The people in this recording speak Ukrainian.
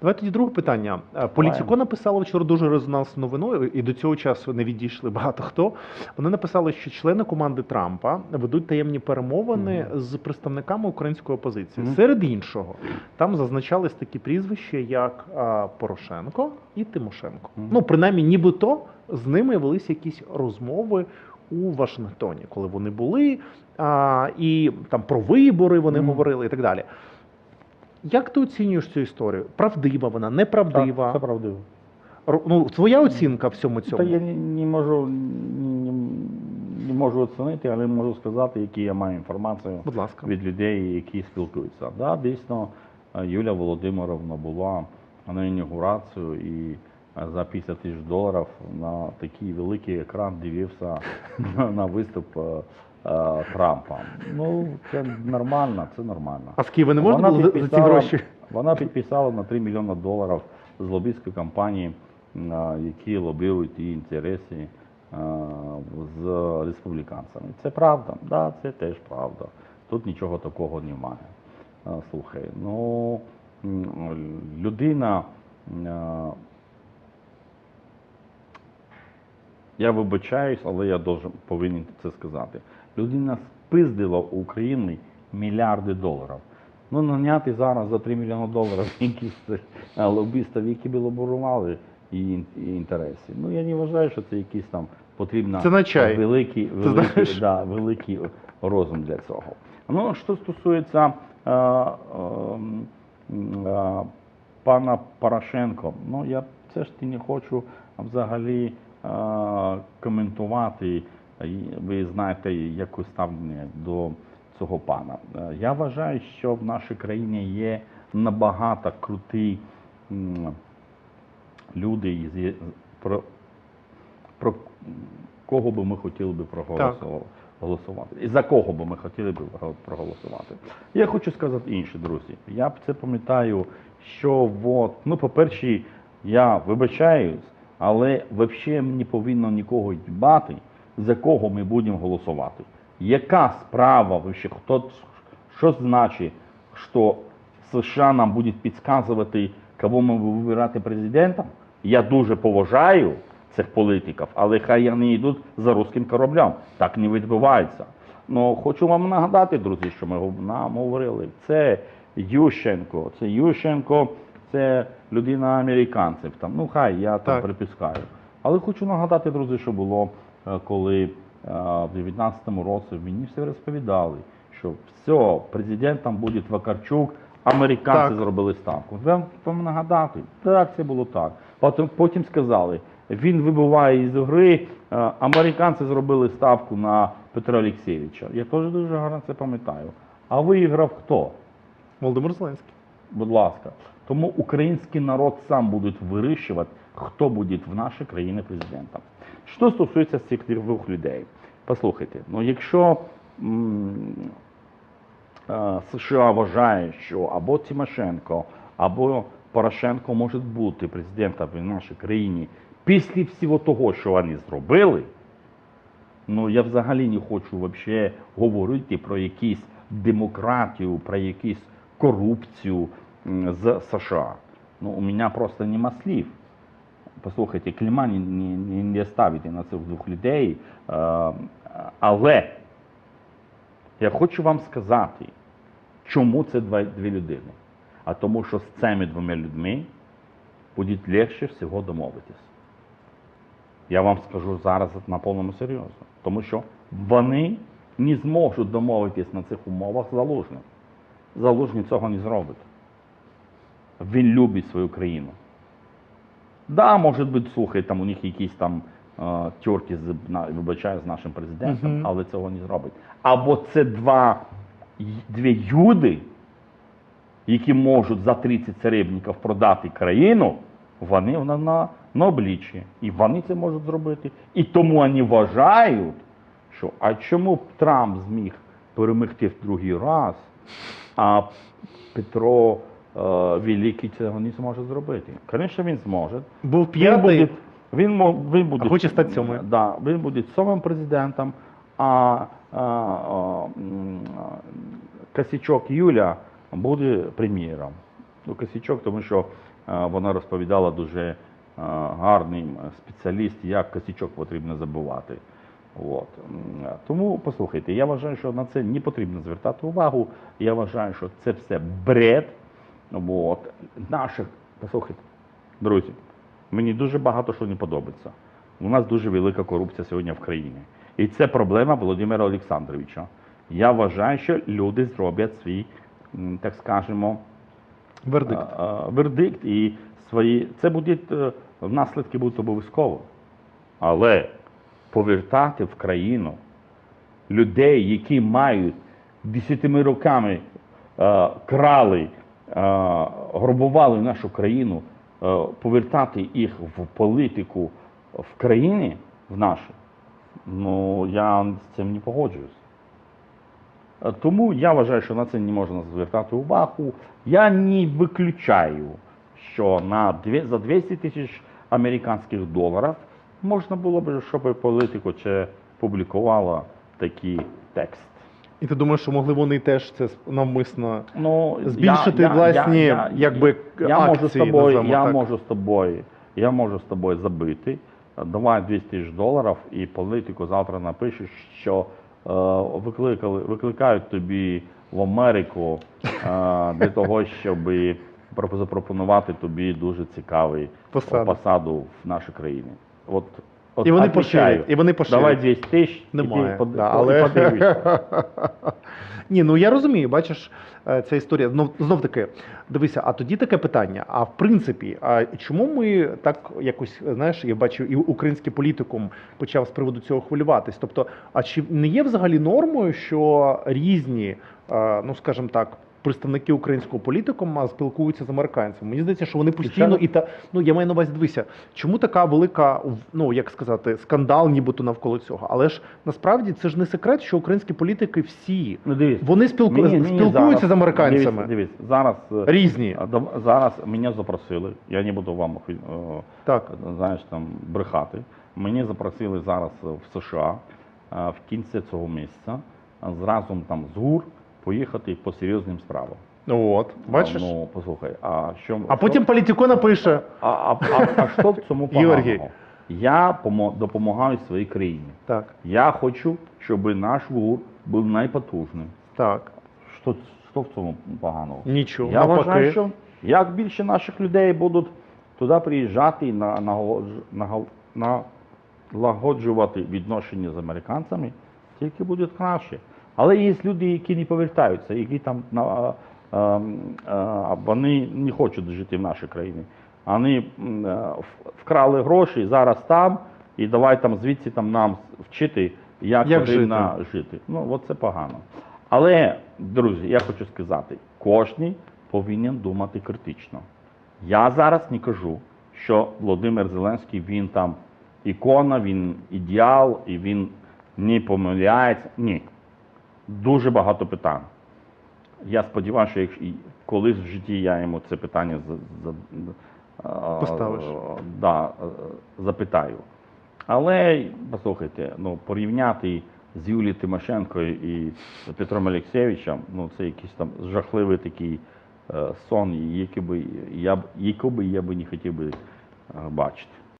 Давай тоді друге питання. Е, Політіко написало вчора дуже резонансну новину, і до цього часу не відійшли багато хто. Вони написали, що члени команди Трампа ведуть таємні перемовини з представниками української опозиції. Мгм. Серед іншого, там зазначались такі прізвища, як Порошенко і Тимошенко. Мгм. Ну, принаймні, нібито з ними велися якісь розмови у Вашингтоні, коли вони були, а, і там про вибори вони Мгм. говорили і так далі. Як ти оцінюєш цю історію? Правдива вона, неправдива? Так, це правдиво. Ро- Ну, твоя оцінка всьому цьому? Та я не, не можу не, не можу оцінити, але можу сказати, які я маю інформацію Будь ласка. від людей, які спілкуються. Да, дійсно, е, Юля Володимировна була на інаугурацію і е, за 50 тисяч доларів на такий великий екран дивився на, на виступ е, Трампа. Ну, це нормально, це нормально. А з Києва не можна було за, ці гроші? Вона підписала на 3 мільйони доларів з лобістської компанії, які лобірують її інтереси з республіканцями. Це правда, да, це теж правда. Тут нічого такого немає. Слухай, ну людина. а, Я вибачаюсь, але я должен, повинен це сказати. Людина спиздила у України мільярди доларів. Ну, наняти зараз за 3 мільйони доларів якісь е, лобістів, які б лобурували її інтереси. Ну, я не вважаю, що це якийсь там потрібно Це на чай. великий, великий, да, великий розум для цього. Ну, що стосується е, м, е, пана Порошенко, ну я все ж таки не хочу взагалі коментувати. Ви знаєте, яке ставлення до цього пана. Е, Я вважаю, що в нашій країні є набагато круті люди, про, про кого би ми хотіли би проголосувати. Голосувати. І за кого би ми хотіли б проголосувати. Я хочу сказати інше, друзі. Я це пам'ятаю, що от, ну, по-перше, я вибачаюсь, але взагалі не повинно нікого дбати, за кого ми будемо голосувати. Яка справа вообще, хто, що значить, що США нам буде підказувати, кого ми будемо вибирати президентом? Я дуже поважаю цих політиків, але хай вони йдуть за руським кораблем. Так не відбувається. Ну, хочу вам нагадати, друзі, що ми нам говорили. Це Ющенко, це Ющенко, це людина американців. Там, ну хай я там Так. припускаю. Але хочу нагадати, друзі, що було, е, коли е, в 19-му році мені все розповідали, що все, президентом буде Вакарчук, американці Так. зробили ставку. Вам, вам нагадати, так, це було так. Потім, потім сказали, він вибуває із гри, е, американці зробили ставку на Петра Олексійовича. Я теж дуже гарно це пам'ятаю. А виграв хто? Володимир Зеленський. Будь ласка. Тому український народ сам буде вирішувати, хто буде в нашій країні президентом. Що стосується цих двох людей, послухайте, ну якщо е, США вважає, що або Тимошенко, або Порошенко може бути президентом в нашій країні після всього того, що вони зробили, Ну, я взагалі не хочу вообще говорити про якісь демократію, про якісь корупцію м, з США. Ну, у мене просто нема слів. Послухайте, кліма не, не, не ставити на цих двох людей. Але я хочу вам сказати, чому це дві людини. А тому, що з цими двома людьми буде легше всього домовитись. Я вам скажу зараз на повному серйозно. Тому що вони не зможуть домовитись на цих умовах з Залужним. Залужний цього не зробить. Він любить свою країну. Да, може бути, слухай, там у них якісь там е, тьорки з вибачаю, з нашим президентом, Мгм. але цього не зробить. Або це два, дві люди, які можуть за 30 серебників продати країну, вони на, на, на обличчі. І вони це можуть зробити. І тому вони вважають, що а чому б Трамп зміг перемогти в другий раз, а Петро е, Великий цього не зможе зробити. Звісно, він зможе. Був п'ятий. він, він буде, А хоче стати сьомим. Да, він буде сьомим президентом, а, а, а, а, Косячок Юля буде прем'єром. Ну, Косячок, тому що е, вона розповідала дуже е, гарний спеціаліст, як косячок потрібно забувати. От. Тому послухайте, я вважаю, що на це не потрібно звертати увагу. Я вважаю, що це все бред. От. Наших, послухайте, друзі, мені дуже багато що не подобається. У нас дуже велика корупція сьогодні в країні. І це проблема Володимира Олександровича. Я вважаю, що люди зроблять свій, так скажемо, Вердикт. вердикт і свої. Це буде е, наслідки будуть обов'язково. Але повертати в країну людей, які мають десятими роками е, крали, е, грабували нашу країну, е, повертати їх в політику в країні в нашу, ну я з цим не погоджуюсь. Е, Тому я вважаю, що на це не можна звертати увагу. Я не виключаю, що на за 200 тисяч американських доларів можна було б, щоб політику це публікувала такий текст. І ти думаєш, що могли вони теж це навмисно Ну, Збільшити власні, якби, я можу з тобою, я так. можу з тобою, я можу з тобою забити. Давай 200 тисяч доларів і політику завтра напишеш, що е, викликали, викликають тобі в Америку е, для того, щоб запропонувати тобі дуже Посаду. посаду в нашій країні. От, от І вони поширять, і вони поширять. Давай 200 тисяч, і ти да, але... подивишся. Ні, ну я розумію, бачиш, е, ця історія. Знов, знов таки, дивися, а тоді таке питання. А в принципі, а чому ми так якось, знаєш, я бачу, і український політикум почав з приводу цього хвилюватись. Тобто, а чи не є взагалі нормою, що різні, е, ну скажімо так, представники українського політикума спілкуються з американцями? Мені здається, що вони постійно і та ну я маю на увазі, дивися, чому така велика, ну як сказати, скандал, нібито навколо цього. Але ж насправді це ж не секрет, що українські політики всі Ну, дивись. вони спілку... Мені- мені спілкуються зараз- з американцями. Дивись, дивись, зараз, е, Різні. зараз мене запросили, я не буду вам е, Так. знаєш, там, брехати. Мені запросили зараз в США е, в кінці цього місяця е, зразу там з ГУР поїхати по серйозним справам. Ну от, бачиш? А, Ну, послухай, а що А потім політико напише. а, а, а, а що в цьому поганого? Георгій. Я помо- допомагаю своїй країні. Так, Я хочу, щоб наш ГУР був найпотужним. так. Що, що в цьому поганого? Нічого. Я навпаки. вважаю, що як більше наших людей будуть туди приїжджати і на, наголодж- нагал- налагоджувати відношення з американцями, тільки буде краще. Але є люди, які не повертаються, які там на, а, а, а, вони не хочуть жити в нашій країні. Вони в- вкрали гроші зараз там, і давай там звідси там нам вчити, як, Як потрібно жити. Ну, от це погано. Але, друзі, я хочу сказати, кожен повинен думати критично. Я зараз не кажу, що Володимир Зеленський він там ікона, він ідеал і він не помиляється. Ні. Дуже багато питань. Я сподіваюся, що якщо колись в житті я йому це питання за, Поставиш. да, е, запитаю. Але послухайте, ну порівняти з Юлією Тимошенкою і Петром Олексійовичем, ну це якийсь там жахливий такий е, сон, який би я б який би я би не хотів би е, бачити.